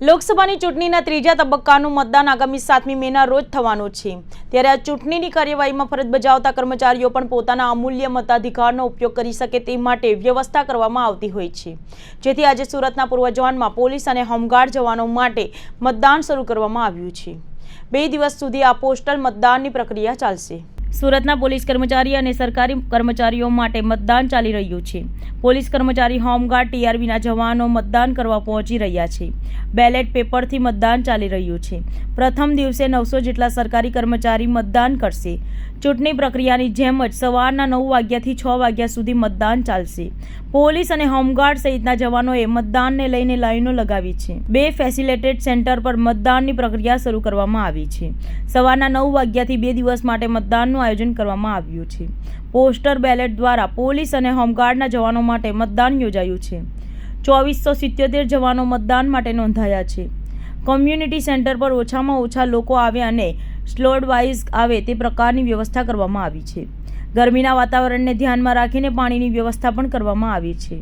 લોકસભાની ચૂંટણીના ત્રીજા તબક્કાનું મતદાન આગામી સાતમી મેના રોજ થવાનું છે. ત્યારે આ ચૂંટણીની કાર્યવાહીમાં ફરજ બજાવતા કર્મચારીઓ પણ પોતાના અમૂલ્ય મતાધિકારનો ઉપયોગ કરી શકે તે માટે વ્યવસ્થા કરવામાં આવતી હોય છે. જેથી આજે સુરતના પૂર્વ જવાનમાં પોલીસ અને હોમગાર્ડ જવાનો માટે મતદાન શરૂ કરવામાં આવ્યું છે. બે દિવસ સુધી આ પોસ્ટલ મતદાનની પ્રક્રિયા ચાલશે. સુરતના પોલીસ કર્મચારી અને સરકારી કર્મચારીઓ માટે મતદાન ચાલી રહ્યું છે. પોલીસ કર્મચારી હોમગાર્ડ ટીઆરબીના જવાનો મતદાન કરવા પહોંચી રહ્યા છે. બેલેટ પેપરથી મતદાન ચાલી રહ્યું છે. પ્રથમ દિવસે નવસો જેટલા સરકારી કર્મચારી મતદાન કરશે. ચૂંટણી પ્રક્રિયાની જેમ જ સવારના નવ વાગ્યાથી છ વાગ્યા સુધી મતદાન ચાલશે. પોલીસ અને હોમગાર્ડ સહિતના જવાનોએ મતદાનને લઈને લાઈનો લગાવી છે. બે ફેસિલિટેડ સેન્ટર પર મતદાનની પ્રક્રિયા શરૂ કરવામાં આવી છે. સવારના નવ વાગ્યાથી બે દિવસ માટે મતદાનનું આયોજન કરવામાં આવ્યું છે. પોસ્ટર બેલેટ દ્વારા પોલીસ અને હોમગાર્ડના જવાનો માટે મતદાન યોજાયું છે. ચોવીસો સિત્યોતેર જવાનો મતદાન માટે નોંધાયા છે. કોમ્યુનિટી સેન્ટર પર ઓછામાં ઓછા લોકો આવે અને સ્લોટ વાઇઝ આવે તે પ્રકારની વ્યવસ્થા કરવામાં આવી છે. ગરમીના વાતાવરણને ધ્યાનમાં રાખીને પાણીની વ્યવસ્થા પણ કરવામાં આવી છે.